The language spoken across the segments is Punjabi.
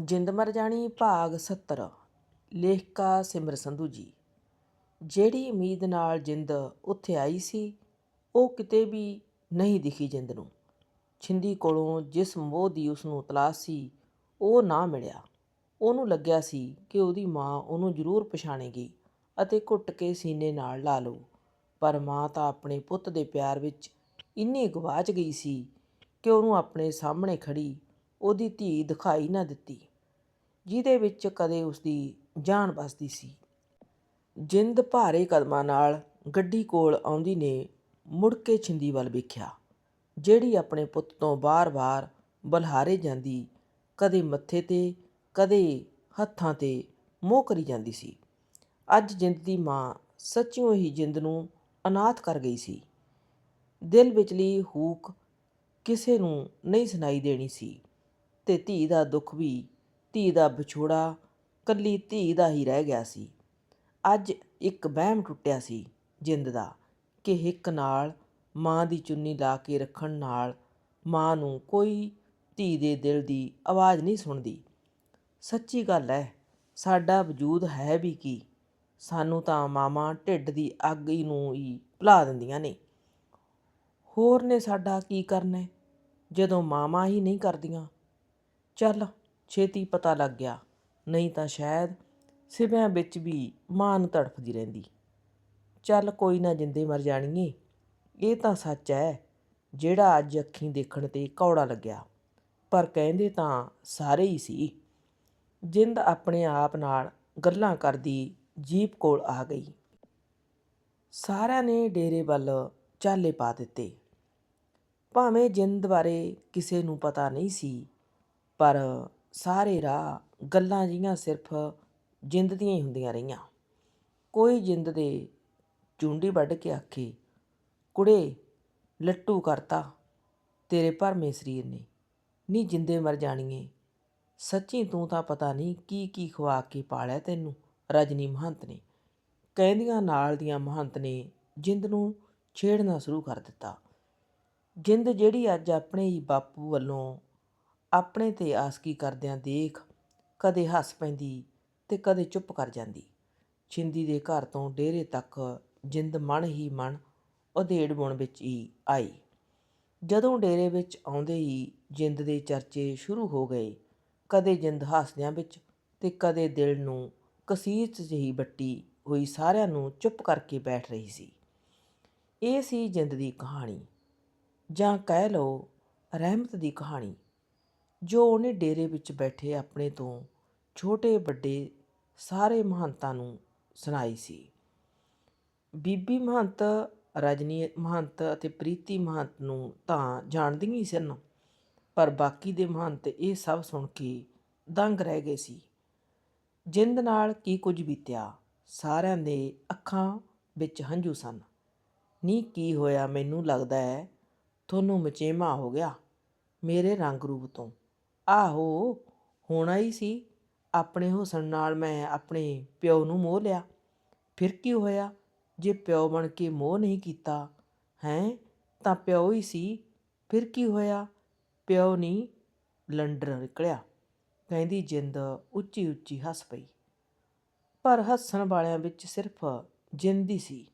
ਜਿੰਦ ਮਰ ਜਾਣੀ ਭਾਗ 70 ਲੇਖਕਾ ਸਿਮਰ ਸੰਧੂ ਜੀ। ਜਿਹੜੀ ਉਮੀਦ ਨਾਲ ਜਿੰਦ ਉੱਥੇ ਆਈ ਸੀ, ਉਹ ਕਿਤੇ ਵੀ ਨਹੀਂ ਦਿਖੀ ਜਿੰਦ ਨੂੰ। ਛਿੰਦੀ ਕੋਲੋਂ ਜਿਸ ਮੋਹ ਦੀ ਉਸ ਨੂੰ ਤਲਾਸ਼ ਸੀ, ਉਹ ਨਾ ਮਿਲਿਆ। ਉਹਨੂੰ ਲੱਗਿਆ ਸੀ ਕਿ ਉਹਦੀ ਮਾਂ ਉਹਨੂੰ ਜ਼ਰੂਰ ਪਛਾਣੇਗੀ ਅਤੇ ਘੁੱਟ ਕੇ ਸੀਨੇ ਨਾਲ ਲਾ ਲਊ। ਪਰ ਮਾਂ ਤਾਂ ਆਪਣੇ ਪੁੱਤ ਦੇ ਪਿਆਰ ਵਿੱਚ ਇੰਨੀ ਗਵਾਚ ਗਈ ਸੀ ਕਿ ਉਹਨੂੰ ਆਪਣੇ ਸਾਹਮਣੇ ਖੜੀ ਉਹਦੀ ਧੀ ਦਿਖਾਈ ਨਾ ਦਿੱਤੀ। ਜਿਹਦੇ ਵਿੱਚ ਕਦੇ ਉਸਦੀ ਜਾਨ ਵਸਦੀ ਸੀ। ਜਿੰਦ ਭਾਰੇ ਕਦਮਾਂ ਨਾਲ ਗੱਡੀ ਕੋਲ ਆਉਂਦੀ ਨੇ ਮੁੜ ਕੇ ਛਿੰਦੀ ਵੱਲ ਵੇਖਿਆ, ਜਿਹੜੀ ਆਪਣੇ ਪੁੱਤ ਤੋਂ ਬਾਰ-ਬਾਰ ਬਲਹਾਰੇ ਜਾਂਦੀ, ਕਦੇ ਮੱਥੇ ਤੇ, ਕਦੇ ਹੱਥਾਂ ਤੇ ਮੋਹ ਕਰੀ ਜਾਂਦੀ ਸੀ। ਅੱਜ ਜਿੰਦ ਦੀ ਮਾਂ ਸੱਚਿਓ ਹੀ ਜਿੰਦ ਨੂੰ ਅਨਾਥ ਕਰ ਗਈ ਸੀ। ਦਿਲ ਵਿਚਲੀ ਹੂਕ ਕਿਸੇ ਨੂੰ ਨਹੀਂ ਸੁਣਾਈ ਦੇਣੀ ਸੀ ਤੇ ਧੀ ਦਾ ਦੁੱਖ ਵੀ ਧੀ ਦਾ ਵਿਛੋੜਾ ਕੱਲੀ ਧੀ ਦਾ ਹੀ ਰਹਿ ਗਿਆ ਸੀ। ਅੱਜ ਇੱਕ ਵਹਿਮ ਟੁੱਟਿਆ ਸੀ ਜਿੰਦ ਦਾ ਕਿ ਹਿੱਕ ਨਾਲ ਮਾਂ ਦੀ ਚੁੰਨੀ ਲਾ ਕੇ ਰੱਖਣ ਨਾਲ ਮਾਂ ਨੂੰ ਕੋਈ ਧੀ ਦੇ ਦਿਲ ਦੀ ਆਵਾਜ਼ ਨਹੀਂ ਸੁਣਦੀ। ਸੱਚੀ ਗੱਲ ਹੈ ਸਾਡਾ ਵਜੂਦ ਹੈ ਵੀ ਕੀ? ਸਾਨੂੰ ਤਾਂ ਮਾਵਾਂ ਢਿੱਡ ਦੀ ਅੱਗ ਹੀ ਨੂੰ ਹੀ ਭੁਲਾ ਦਿੰਦੀਆਂ ਨੇ। ਹੋਰ ਨੇ ਸਾਡਾ ਕੀ ਕਰਨਾ? ਜਦੋਂ ਮਾਵਾਂ ਹੀ ਨਹੀਂ ਕਰਦੀਆਂ। ਚੱਲ ਛੇਤੀ ਪਤਾ ਲੱਗ ਗਿਆ। ਨਹੀਂ ਤਾਂ ਸ਼ਾਇਦ ਸਿਵਿਆਂ ਵਿੱਚ ਵੀ ਮਾਂ ਨੂੰ ਤੜਫਦੀ ਰਹਿੰਦੀ। ਚੱਲ ਕੋਈ ਨਾ ਜਿੰਦੇ ਮਰ ਜਾਣੀਏ ਇਹ ਤਾਂ ਸੱਚ ਹੈ ਜਿਹੜਾ ਅੱਜ ਅੱਖੀਂ ਦੇਖਣ ਤੇ ਕੌੜਾ ਲੱਗਿਆ। ਪਰ ਕਹਿੰਦੇ ਤਾਂ ਸਾਰੇ ਹੀ ਸੀ। ਜਿੰਦ ਆਪਣੇ ਆਪ ਨਾਲ ਗੱਲਾਂ ਕਰਦੀ ਜੀਪ ਕੋਲ ਆ ਗਈ। ਸਾਰਿਆਂ ਨੇ ਡੇਰੇ ਵੱਲ ਚਾਲੇ ਪਾ ਦਿੱਤੇ। ਭਾਵੇਂ ਜਿੰਦ ਬਾਰੇ ਕਿਸੇ ਨੂੰ ਪਤਾ ਨਹੀਂ ਸੀ, ਪਰ ਸਾਰੇ ਰਾਹ ਗੱਲਾਂ ਜਿਹੀਆਂ ਸਿਰਫ ਜਿੰਦ ਦੀਆਂ ਹੀ ਹੁੰਦੀਆਂ ਰਹੀਆਂ। ਕੋਈ ਜਿੰਦ ਦੇ ਚੁੰਡੀ ਵੱਢ ਕੇ ਆਖੇ, ਕੁੜੇ, ਲੱਟੂ ਕਰਤਾ, ਤੇਰੇ ਭਰਮੇ ਸਰੀਰ ਨੇ ਨੀ ਜਿੰਦੇ ਮਰ ਜਾਣੀਏ। ਸੱਚੀ ਤੂੰ ਤਾਂ ਪਤਾ ਨਹੀਂ ਕੀ ਕੀ ਖਵਾ ਕੇ ਪਾਲਿਆ ਤੈਨੂੰ, ਰਜਨੀ ਮਹੰਤ ਨੇ। ਕਹਿੰਦੀਆਂ ਨਾਲ ਦੀਆਂ ਮਹੰਤ ਨੇ ਜਿੰਦ ਨੂੰ ਛੇੜਨਾ ਸ਼ੁਰੂ ਕਰ ਦਿੱਤਾ। ਜਿੰਦ ਜਿਹੜੀ ਅੱਜ ਆਪਣੇ ਹੀ ਬਾਪੂ ਵੱਲੋਂ ਆਪਣੇ ਤੇ ਆਸਕੀ ਕਰਦਿਆਂ ਦੇਖ ਕਦੇ ਹੱਸ ਪੈਂਦੀ ਤੇ ਕਦੇ ਚੁੱਪ ਕਰ ਜਾਂਦੀ। ਛਿੰਦੀ ਦੇ ਘਰ ਤੋਂ ਡੇਰੇ ਤੱਕ ਜਿੰਦ ਮਨ ਹੀ ਮਨ ਉਧੇੜ ਬੁਣ ਵਿੱਚ ਹੀ ਆਈ। ਜਦੋਂ ਡੇਰੇ ਵਿੱਚ ਆਉਂਦੇ ਹੀ ਜਿੰਦ ਦੇ ਚਰਚੇ ਸ਼ੁਰੂ ਹੋ ਗਏ, ਕਦੇ ਜਿੰਦ ਹਾਸਦਿਆਂ ਵਿੱਚ ਤੇ ਕਦੇ ਦਿਲ ਨੂੰ ਕਸੀਚ ਜਿਹੀ ਬੱਟੀ ਹੋਈ ਸਾਰਿਆਂ ਨੂੰ ਚੁੱਪ ਕਰਕੇ ਬੈਠ ਰਹੀ ਸੀ। ਇਹ ਸੀ ਜਿੰਦ ਦੀ ਕਹਾਣੀ, ਜਾਂ ਕਹਿ ਲਓ ਰਹਿਮਤ ਦੀ ਕਹਾਣੀ। ਜੋ ਉਹਨੇ ਡੇਰੇ ਵਿੱਚ ਬੈਠੇ ਆਪਣੇ ਤੋਂ ਛੋਟੇ ਵੱਡੇ ਸਾਰੇ ਮਹੰਤਾਂ ਨੂੰ ਸੁਣਾਈ ਸੀ। ਬੀਬੀ ਮਹੰਤ, ਰਜਨੀ ਮਹੰਤ ਅਤੇ ਪ੍ਰੀਤੀ ਮਹੰਤ ਨੂੰ ਤਾਂ ਜਾਣਦੀਆਂ ਹੀ ਸਨ, ਪਰ ਬਾਕੀ ਦੇ ਮਹੰਤ ਇਹ ਸਭ ਸੁਣ ਕੇ ਦੰਗ ਰਹਿ ਗਏ ਸੀ। ਜਿੰਦ ਨਾਲ ਕੀ ਕੁਝ ਬੀਤਿਆ, ਸਾਰਿਆਂ ਦੇ ਅੱਖਾਂ ਵਿੱਚ ਹੰਝੂ ਸਨ। ਨੀ, ਕੀ ਹੋਇਆ? ਮੈਨੂੰ ਲੱਗਦਾ ਹੈ ਤੁਹਾਨੂੰ ਮਚੇਮਾ ਹੋ ਗਿਆ ਮੇਰੇ ਰੰਗ ਰੂਪ ਤੋਂ। ਆਹੋ, ਹੋਣਾ ਹੀ ਸੀ। ਆਪਣੇ ਹੁਸਨ ਨਾਲ ਮੈਂ ਆਪਣੇ ਪਿਓ ਨੂੰ ਮੋਹ ਲਿਆ। ਫਿਰ ਕੀ ਹੋਇਆ? ਜੇ ਪਿਓ ਬਣ ਕੇ ਮੋਹ ਨਹੀਂ ਕੀਤਾ, ਹੈ? ਤਾਂ ਪਿਓ ਹੀ ਸੀ। ਫਿਰ ਕੀ ਹੋਇਆ? ਪਿਓ ਨਹੀਂ ਲੰਡਰ ਨਿਕਲਿਆ। ਕਹਿੰਦੀ ਜਿੰਦ ਉੱਚੀ ਉੱਚੀ ਹੱਸ ਪਈ। ਪਰ ਹੱਸਣ ਵਾਲਿਆਂ ਵਿੱਚ ਸਿਰਫ ਜਿੰਦ ਹੀ ਸੀ।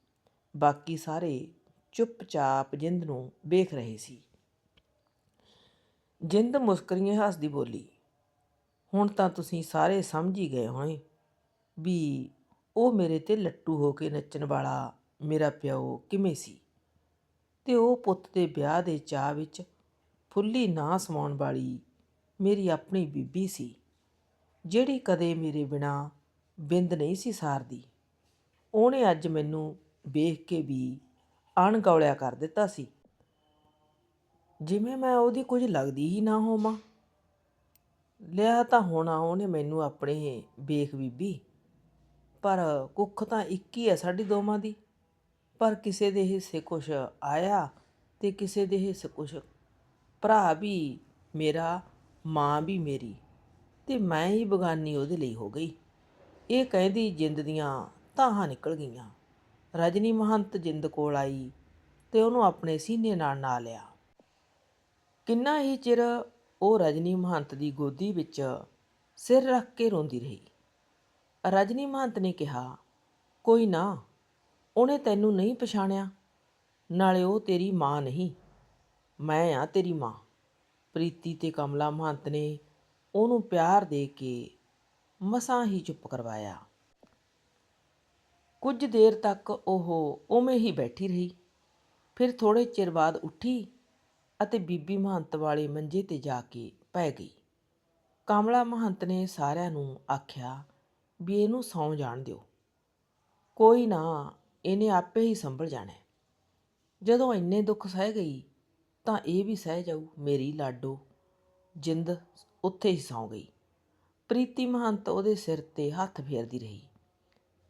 ਬਾਕੀ ਸਾਰੇ ਚੁੱਪਚਾਪ ਜਿੰਦ ਨੂੰ ਵੇਖ ਰਹੇ ਸੀ। ਜਿੰਦ ਮੁਸਕਰੀਆਂ ਹੱਸਦੀ ਬੋਲੀ, ਹੁਣ ਤਾਂ ਤੁਸੀਂ ਸਾਰੇ ਸਮਝ ਹੀ ਗਏ ਹੋਣੇ ਵੀ ਉਹ ਮੇਰੇ ਤੇ ਲੱਟੂ ਹੋ ਕੇ ਨੱਚਣ ਵਾਲਾ ਮੇਰਾ ਪਿਓ ਕਿਵੇਂ ਸੀ? ਤੇ ਉਹ ਪੁੱਤ ਦੇ ਵਿਆਹ ਦੇ ਚਾਹ ਵਿੱਚ ਫੁੱਲੀ ਨਾ ਸਮਾਉਣ ਵਾਲੀ ਮੇਰੀ ਆਪਣੀ ਬੀਬੀ ਸੀ, ਜਿਹੜੀ ਕਦੇ ਮੇਰੇ ਬਿਨਾ ਬਿੰਦ ਨਹੀਂ ਸੀ ਸਾਰਦੀ। ਉਹਨੇ ਅੱਜ ਮੈਨੂੰ ਵੇਖ ਕੇ ਵੀ ਅਣਗੌਲਿਆ ਕਰ ਦਿੱਤਾ ਸੀ। ਜਿਵੇਂ ਮੈਂ ਉਹਦੀ ਕੁਝ ਲੱਗਦੀ ਹੀ ਨਾ ਹੋਵਾਂ। ਲਿਆ ਤਾਂ ਹੋਣਾ, ਉਹਨੇ ਮੈਨੂੰ ਆਪਣੇ ਵੇਖ ਬੀਬੀ। ਪਰ ਕੁੱਖ ਤਾਂ ਇੱਕ ਹੀ ਹੈ ਸਾਡੀ ਦੋਵਾਂ ਦੀ। ਪਰ ਕਿਸੇ ਦੇ ਹਿੱਸੇ ਕੁਛ ਆਇਆ ਤੇ ਕਿਸੇ ਦੇ ਹਿੱਸੇ ਕੁਛ ਭਰਾ ਵੀ ਮੇਰਾ, ਮਾਂ ਵੀ ਮੇਰੀ ਤੇ ਮੈਂ ਹੀ ਬਗਾਨੀ ਉਹਦੇ ਲਈ ਹੋ ਗਈ। ਇਹ ਕਹਿੰਦੀ ਜਿੰਦ ਦੀਆਂ ਤਾਹਾਂ ਨਿਕਲ ਗਈਆਂ। ਰਜਨੀ ਮਹੰਤ ਜਿੰਦ ਕੋਲ ਆਈ ਤੇ ਉਹਨੂੰ ਆਪਣੇ ਸੀਨੇ ਨਾਲ ਨਾ ਲਿਆ। ਕਿੰਨਾ ਹੀ ਚਿਰ ਉਹ ਰਜਨੀ ਮਹੰਤ ਦੀ ਗੋਦੀ ਵਿੱਚ ਸਿਰ ਰੱਖ ਕੇ ਰੋਂਦੀ ਰਹੀ। ਰਜਨੀ ਮਹੰਤ ਨੇ ਕਿਹਾ, ਕੋਈ ਨਾ, ਉਹਨੇ ਤੈਨੂੰ ਨਹੀਂ ਪਛਾਣਿਆ। ਨਾਲੇ ਉਹ ਤੇਰੀ ਮਾਂ ਨਹੀਂ। ਮੈਂ ਆ ਤੇਰੀ ਮਾਂ। ਪ੍ਰੀਤੀ ਤੇ ਕਮਲਾ ਮਹੰਤ ਨੇ ਉਹਨੂੰ ਪਿਆਰ ਦੇ ਕੇ ਮਸਾਂ ਹੀ ਚੁੱਪ ਕਰਵਾਇਆ। ਕੁਝ ਦੇਰ ਤੱਕ ਉਹ ਉਵੇਂ ਹੀ ਬੈਠੀ ਰਹੀ। ਫਿਰ ਥੋੜੇ ਚਿਰ ਬਾਅਦ ਉੱਠੀ ਅਤੇ ਬੀਬੀ ਮਹੰਤ ਵਾਲੇ ਮੰਜੇ ਤੇ ਜਾ ਕੇ ਪੈ ਗਈ। ਕਮਲਾ ਮਹੰਤ ਨੇ ਸਾਰਿਆਂ ਨੂੰ ਆਖਿਆ ਵੀ ਇਹਨੂੰ ਸੌਂ ਜਾਣ ਦਿਓ। ਕੋਈ ਨਾ, ਇਹਨੇ ਆਪੇ ਹੀ ਸੰਭਲ ਜਾਣਾ। ਜਦੋਂ ਇੰਨੇ ਦੁੱਖ ਸਹਿ ਗਈ, ਤਾਂ ਇਹ ਵੀ ਸਹਿ ਜਾਊ, ਮੇਰੀ ਲਾਡੋ। ਜਿੰਦ ਉੱਥੇ ਹੀ ਸੌਂ ਗਈ। ਪ੍ਰੀਤੀ ਮਹੰਤ ਉਹਦੇ ਸਿਰ ਤੇ ਹੱਥ ਫੇਰਦੀ ਰਹੀ।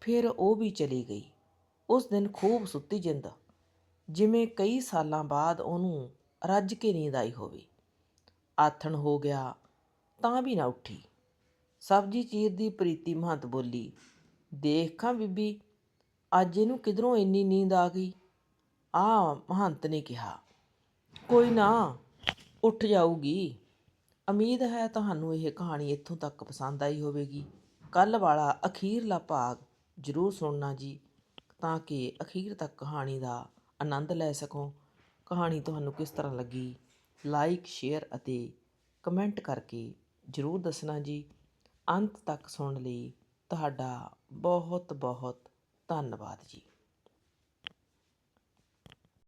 ਫਿਰ ਉਹ ਵੀ ਚਲੀ ਗਈ। ਉਸ ਦਿਨ ਖੂਬ ਸੁੱਤੀ ਜਿੰਦ। ਜਿਵੇਂ ਕਈ ਸਾਲਾਂ ਬਾਅਦ ਉਹਨੂੰ ਰੱਜ ਕੇ ਨੀਂਦ ਆਈ ਹੋਵੇ। ਆਥਣ ਹੋ ਗਿਆ, ਤਾਂ ਵੀ ਨਾ ਉੱਠੀ। ਸਬਜ਼ੀ ਚੀਰਦੀ ਪ੍ਰੀਤੀ ਮਹੰਤ ਬੋਲੀ, ਦੇਖਾਂ ਬੀਬੀ, ਅੱਜ ਇਹਨੂੰ ਕਿਧਰੋਂ ਇੰਨੀ ਨੀਂਦ ਆ ਗਈ? ਆ ਮਹੰਤ ਨੇ ਕਿਹਾ। ਕੋਈ ਨਾ, ਉੱਠ ਜਾਊਗੀ। ਉਮੀਦ ਹੈ ਤੁਹਾਨੂੰ ਇਹ ਕਹਾਣੀ ਇੱਥੋਂ ਤੱਕ ਪਸੰਦ ਆਈ ਹੋਵੇਗੀ। ਕੱਲ ਵਾਲਾ ਅਖੀਰਲਾ ਭਾਗ ਜ਼ਰੂਰ ਸੁਣਨਾ ਜੀ, ਤਾਂ ਕਿ ਅਖੀਰ ਤੱਕ ਕਹਾਣੀ ਦਾ ਆਨੰਦ ਲੈ ਸਕੋ। ਕਹਾਣੀ ਤੁਹਾਨੂੰ ਕਿਸ ਤਰ੍ਹਾਂ ਲੱਗੀ? ਲਾਈਕ ਸ਼ੇਅਰ ਅਤੇ ਕਮੈਂਟ ਕਰਕੇ ਜ਼ਰੂਰ ਦੱਸਣਾ ਜੀ। ਅੰਤ ਤੱਕ ਸੁਣਨ ਲਈ ਤੁਹਾਡਾ ਬਹੁਤ ਬਹੁਤ ਧੰਨਵਾਦ ਜੀ।